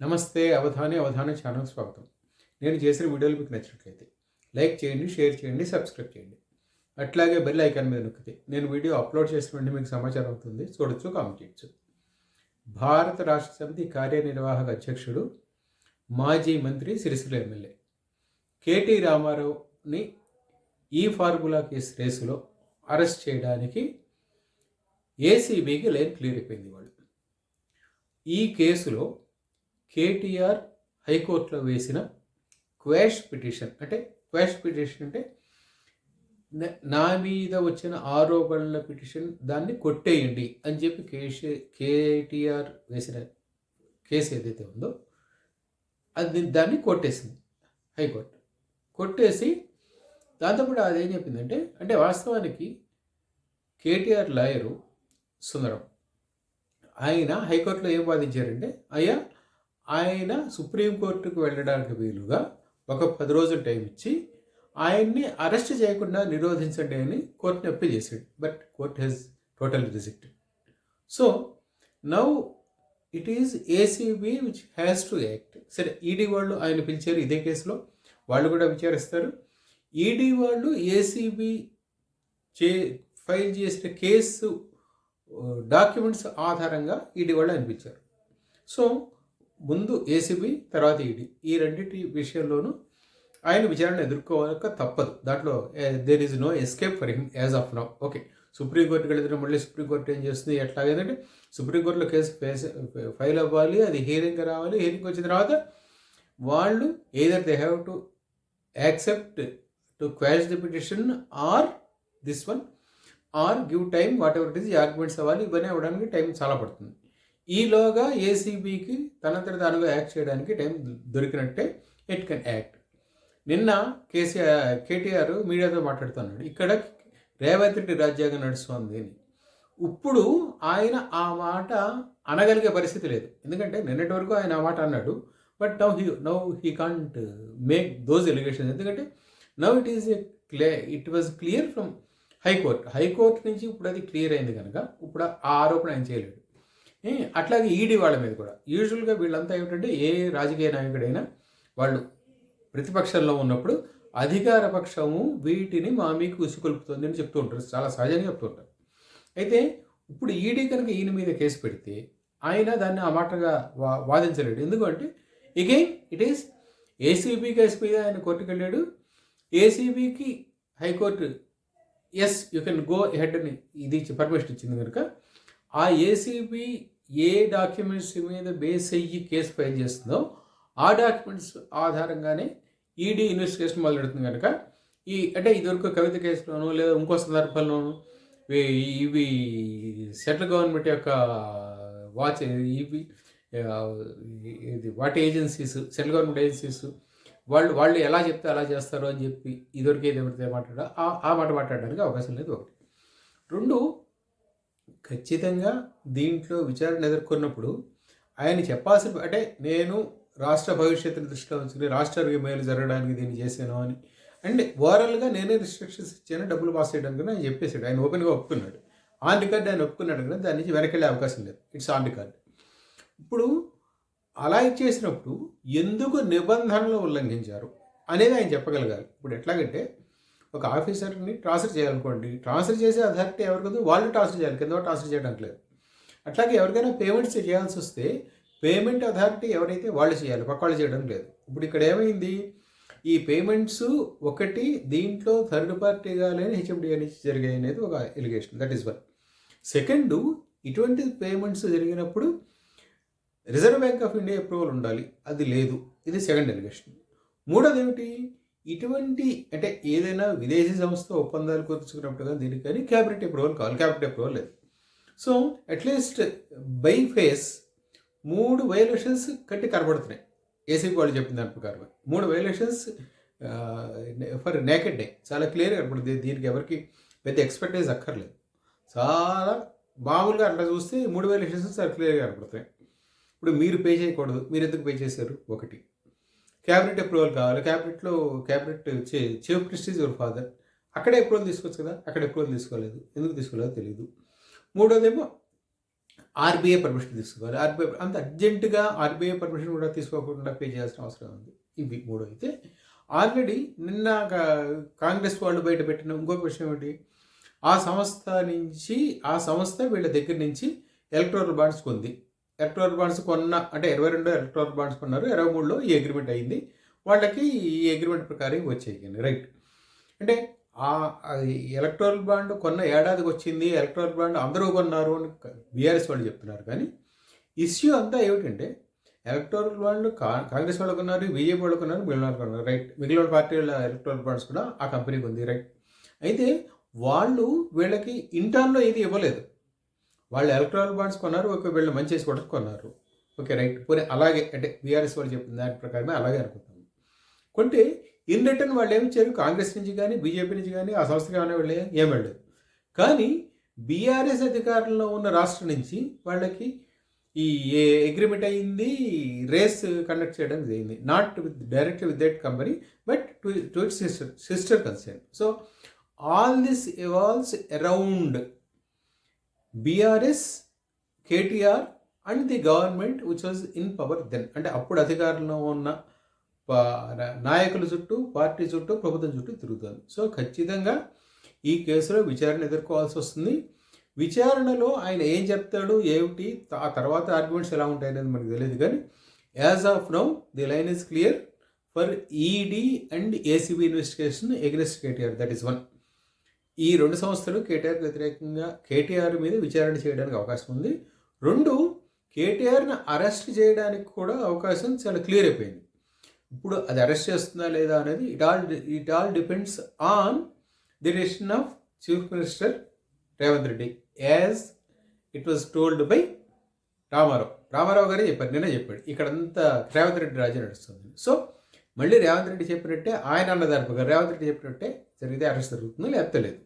నమస్తే అవధాని అవధాన ఛానల్ స్వాగతం. నేను చేసిన వీడియోలు మీకు నచ్చినట్లయితే లైక్ చేయండి షేర్ చేయండి సబ్స్క్రైబ్ చేయండి. అట్లాగే బెల్ ఐకాన్ మీద నొక్కితే నేను వీడియో అప్లోడ్ చేసిన వెంటనే మీకు సమాచారం అవుతుంది. చూడొచ్చు కామెంట్ చేయొచ్చు. భారత రాష్ట్ర సమితి కార్యనిర్వాహక అధ్యక్షుడు మాజీ మంత్రి సిరిసిల్ల ఎమ్మెల్యే కేటీ రామారావుని ఈ ఫార్ములా కేసు రేసులో అరెస్ట్ చేయడానికి ఏసీబీకి లైన్ క్లియర్ అయిపోయింది వాళ్ళు. ఈ కేసులో కేటీఆర్ హైకోర్టులో వేసిన క్వాష్ పిటిషన్. అంటే క్వాష్ పిటిషన్ అంటే నా మీద వచ్చిన ఆరోపణల పిటిషన్ దాన్ని కొట్టేయండి అని చెప్పి కేసీ కేటీఆర్ వేసిన కేసు ఏదైతే ఉందో అది దాన్ని కొట్టేసింది హైకోర్టు. కొట్టేసి దాంతోపాటు అదేం చెప్పిందంటే అంటే వాస్తవానికి కేటీఆర్ లాయరు సుందరం. ఆయన హైకోర్టులో ఏం వాదించారంటే అయ్యా ఆయన సుప్రీంకోర్టుకు వెళ్ళడానికి వీలుగా ఒక పది రోజులు టైం ఇచ్చి ఆయన్ని అరెస్ట్ చేయకుండా నిరోధించండి అని కోర్టుని అప్పీల్ చేశాడు. But court has total rejected. So now it is ACB which has to act సరే ఈడీ వాళ్ళు ఆయన పిలిచారు ఇదే కేసులో. వాళ్ళు కూడా విచారిస్తారు. ఈడీ వాళ్ళు ఏసీబీ చే ఫైల్ చేసిన కేసు డాక్యుమెంట్స్ ఆధారంగా ఈడీ వాళ్ళు అనిపించారు సో ముందు ఏసీబీ తర్వాత ఈడీ ఈ రెండింటి విషయంలోనూ ఆయన విచారణ ఎదుర్కోవాలక తప్పదు. దాంట్లో there is no escape for him as of now okay సుప్రీంకోర్టుకి వెళ్తే మళ్ళీ సుప్రీంకోర్టు ఏం చేస్తుంది? ఎట్లాగేదంటే సుప్రీంకోర్టులో కేసు ఫేస్ ఫైల్ అవ్వాలి అది హీరింగ్ రావాలి హీరింగ్ వచ్చిన తర్వాత వాళ్ళు either they have to accept to quash the petition or this one or give time whatever it is arguments అవ్వాలి ఇవన్నీ అవ్వడానికి టైం చాలా పడుతుంది. ఈలోగా ఏసీబీకి తనంతట తానుగా యాక్ట్ చేయడానికి టైం దొరికినట్టే ఇట్ కెన్ యాక్ట్. నిన్న కేసీఆర్ కేటీఆర్ మీడియాతో మాట్లాడుతున్నాడు. ఇక్కడ రేవంత్ రెడ్డి రాజ్యాంగం నడుస్తుంది అని. ఇప్పుడు ఆయన ఆ మాట అనగలిగే పరిస్థితి లేదు. ఎందుకంటే నిన్నటి వరకు ఆయన ఆ మాట అన్నాడు. But now he now he can't make those allegations. ఎందుకంటే now it is a clay it was clear from high court. High court నుంచి ఇప్పుడు అది క్లియర్ అయింది కనుక ఇప్పుడు ఆ ఆరోపణ ఆయన చేయలేడు. అట్లాగే ఈడీ వాళ్ళ మీద కూడా. యూజువల్గా వీళ్ళంతా ఏమిటంటే ఏ రాజకీయ నాయకుడైనా వాళ్ళు ప్రతిపక్షంలో ఉన్నప్పుడు అధికార పక్షము వీటిని మా మీకు ఉసుకొల్పుతుంది అని చెప్తూ ఉంటారు. చాలా సహజంగా చెప్తూ ఉంటారు. అయితే ఇప్పుడు ఈడీ కనుక ఈయన మీద కేసు పెడితే ఆయన దాన్ని ఆ మాటగా వా వాదించలేడు. ఎందుకంటే again it is ACB case మీద ఆయన కోర్టుకు వెళ్ళాడు. ఏసీబీకి high court yes you can go ahead అని ఇది పర్మిషన్ ఇచ్చింది కనుక ఆ ఏసీబీ ఏ డాక్యుమెంట్స్ మీద బేస్ అయ్యి కేసు ఫైల్ చేస్తుందో ఆ డాక్యుమెంట్స్ ఆధారంగానే ఈడీ ఇన్వెస్టిగేషన్ మొదలెడుతుంది కనుక. ఈ అంటే ఇదివరకు కవిత కేసులోనూ లేదా ఇంకో సందర్భంలోనూ ఇవి సెంట్రల్ గవర్నమెంట్ యొక్క వాచ్ ఇవి ఇది వాటి ఏజెన్సీస్ సెంట్రల్ గవర్నమెంట్ ఏజెన్సీస్ వాళ్ళు వాళ్ళు ఎలా చెప్తే అలా చేస్తారు అని చెప్పి ఇదివరకు ఏదైతే ఎవరితో ఆ మాట మాట్లాడడానికి అవకాశం లేదు ఒకటి. రెండు ఖచ్చితంగా దీంట్లో విచారణ ఎదుర్కొన్నప్పుడు ఆయన చెప్పాల్సిన అంటే నేను రాష్ట్ర భవిష్యత్తుని దృష్టిలో ఉంచుకుని రాష్ట్రానికి మేలు జరగడానికి దీన్ని చేశాను అని. అండ్ ఓవరాల్గా నేనే రిస్ట్రిక్షన్స్ ఇచ్చాను డబ్బులు పాస్ చేయడానికి అని ఆయన చెప్పేశాడు. ఆయన ఓపెన్గా ఒప్పుకున్నాడు. ఆన్ రికార్డ్ ఆయన ఒప్పుకున్నాడు కదా దాని నుంచి వెనకెళ్ళే అవకాశం లేదు. It's on record. ఇప్పుడు అలా ఇచ్చేసినప్పుడు ఎందుకు నిబంధనలు ఉల్లంఘించారు అనేది ఆయన చెప్పగలగాలి. ఇప్పుడు ఎట్లాగంటే ఒక ఆఫీసర్ని ట్రాన్స్ఫర్ చేయాలనుకోండి ట్రాన్స్ఫర్ చేసే అథారిటీ ఎవరికదో వాళ్ళు ట్రాన్స్ఫర్ చేయాలి కింద ట్రాన్స్ఫర్ చేయడానికి లేదు. అట్లాగే ఎవరికైనా పేమెంట్స్ చేయాల్సి వస్తే పేమెంట్ అథారిటీ ఎవరైతే వాళ్ళు చేయాలి పక్క వాళ్ళు చేయడం లేదు. ఇప్పుడు ఇక్కడ ఏమైంది? ఈ పేమెంట్స్ ఒకటి దీంట్లో థర్డ్ పార్టీగా లేని హెచ్ఎండిఏ నుంచి జరిగాయి అనేది ఒక allegation that is one second ఇటువంటి పేమెంట్స్ జరిగినప్పుడు reserve bank of India approval ఉండాలి అది లేదు. ఇది సెకండ్ ఎలిగేషన్. మూడోది ఏమిటి? ఇటువంటి అంటే ఏదైనా విదేశీ సంస్థ ఒప్పందాలు కుదుర్చుకున్నప్పుడు కానీ దీనికి కానీ క్యాబినెట్ అప్రూవల్ కావాలి. క్యాబినెట్ అప్రూవల్ లేదు. So at least by face మూడు వైలేషన్స్ కట్టి కనబడుతున్నాయి. ఏసీపీ వాళ్ళు చెప్పిన దాని ప్రకారం. మూడు వైలేషన్స్ ఫర్ నేకెడ్ డే చాలా క్లియర్గా కనపడుతుంది దీనికి ఎవరికి పెద్ద ఎక్స్పెక్టేజ్ అక్కర్లేదు. చాలా మామూలుగా అట్లా చూస్తే మూడు వైలేషన్స్ చాలా క్లియర్గా కనపడుతున్నాయి ఇప్పుడు మీరు పే చేయకూడదు. మీరు ఎందుకు పే చేశారు? ఒకటి. క్యాబినెట్ అప్రూవల్ కావాలి. క్యాబినెట్లో cabinet chief minister your father? అక్కడే అప్రూవల్ తీసుకోవచ్చు కదా? అక్కడ అప్రూవల్ తీసుకోలేదు. ఎందుకు తీసుకోలేదో తెలియదు మూడోదేమో ఆర్బీఐ పర్మిషన్ తీసుకోవాలి. ఆర్బీఐ అంత అర్జెంటుగా ఆర్బీఐ పర్మిషన్ కూడా తీసుకోకుండా పే చేయాల్సిన అవసరం ఉంది. ఇవి మూడు అయితే ఆల్రెడీ నిన్న కాంగ్రెస్ వాళ్ళు బయట పెట్టిన ఇంకొక విషయం ఏంటి? ఆ సంస్థ నుంచి ఆ సంస్థ వీళ్ళ దగ్గర నుంచి ఎలక్ట్రల్ బాండ్స్ కొంది. ఎలక్ట్రోల్ బాండ్స్ కొన్న అంటే ఇరవై రెండు ఎలక్ట్రోల్ బాండ్స్ కొన్నారు ఇరవై మూడులో ఈ అగ్రిమెంట్ అయింది. వాళ్ళకి ఈ అగ్రిమెంట్ ప్రకారం వచ్చేయండి రైట్ అంటే ఆ ఎలక్ట్రోల్ బాండ్ కొన్న ఏడాదికి వచ్చింది ఎలక్ట్రోల్ బాండ్ అందరూ కొన్నారు అని బీఆర్ఎస్ వాళ్ళు చెప్తున్నారు. కానీ ఇష్యూ అంతా ఏమిటంటే ఎలక్ట్రోల్ బాండ్లు కా- కాంగ్రెస్ వాళ్ళకు ఉన్నారు బీజేపీ వాళ్ళకు ఉన్నారు మిగిలిన వాళ్ళు ఉన్నారు రైట్ మిగిలిన పార్టీల ఎలక్ట్రల్ బాండ్స్ కూడా ఆ కంపెనీకి ఉంది రైట్ అయితే వాళ్ళు వీళ్ళకి ఇంటర్న్లో ఏది ఇవ్వలేదు. వాళ్ళు ఎలక్ట్రాల్ బాండ్స్ కొన్నారు ఒక వీళ్ళు మంచి చేసి కూడా కొన్నారు. ఓకే రైట్ పోనీ అలాగే అంటే బీఆర్ఎస్ వాళ్ళు చెప్పిన దాని ప్రకారమే అలాగే అనుకుంటాం కొంటే ఇన్ రిటర్న్ వాళ్ళు ఏమి ఇచ్చారు కాంగ్రెస్ నుంచి కానీ బీజేపీ నుంచి కానీ ఆ సంస్థకి ఏమైనా వాళ్ళు ఏం వెళ్ళలేదు. కానీ బీఆర్ఎస్ అధికారంలో ఉన్న రాష్ట్రం నుంచి వాళ్ళకి ఈ అగ్రిమెంట్ అయింది రేస్ కండక్ట్ చేయడానికి జరిగింది. Not with direct with that company but to to its sister sister concern so all this involves around BRS KTR and the government which was in power then అంటే అప్పుడు అధికారంలో ఉన్న పా- నాయకుల చుట్టూ పార్టీ చుట్టూ ప్రభుత్వం చుట్టూ తిరుగుతుంది సో ఖచ్చితంగా ఈ కేసులో విచారణ ఎదుర్కోవాల్సి వస్తుంది. విచారణలో ఆయన ఏం చెప్తాడు ఏమిటి ఆ తర్వాత ఆర్గ్యుమెంట్స్ ఎలా ఉంటాయనేది మనకు తెలియదు కానీ as of now the line is clear for ED and ACB investigation against KTR that is one ఈ రెండు సంస్థలు కేటీఆర్కి వ్యతిరేకంగా కేటీఆర్ మీద విచారణ చేయడానికి అవకాశం ఉంది. రెండు కేటీఆర్ని అరెస్ట్ చేయడానికి కూడా అవకాశం చాలా క్లియర్ అయిపోయింది. ఇప్పుడు అది అరెస్ట్ చేస్తుందా లేదా అనేది it all it all depends on the decision of chief minister Revanth Reddy as it was told by Ramarao Ramarao గారే చెప్పారు నేనే చెప్పాడు ఇక్కడంతా రేవంత్ రెడ్డి రాజ్యం నడుస్తుంది. సో మళ్ళీ రేవంత్ రెడ్డి చెప్పినట్టే ఆయన అన్న గారు రేవంత్ రెడ్డి చెప్పినట్టే జరిగితే అరెస్ట్ జరుగుతుందో లేకపోతే లేదు?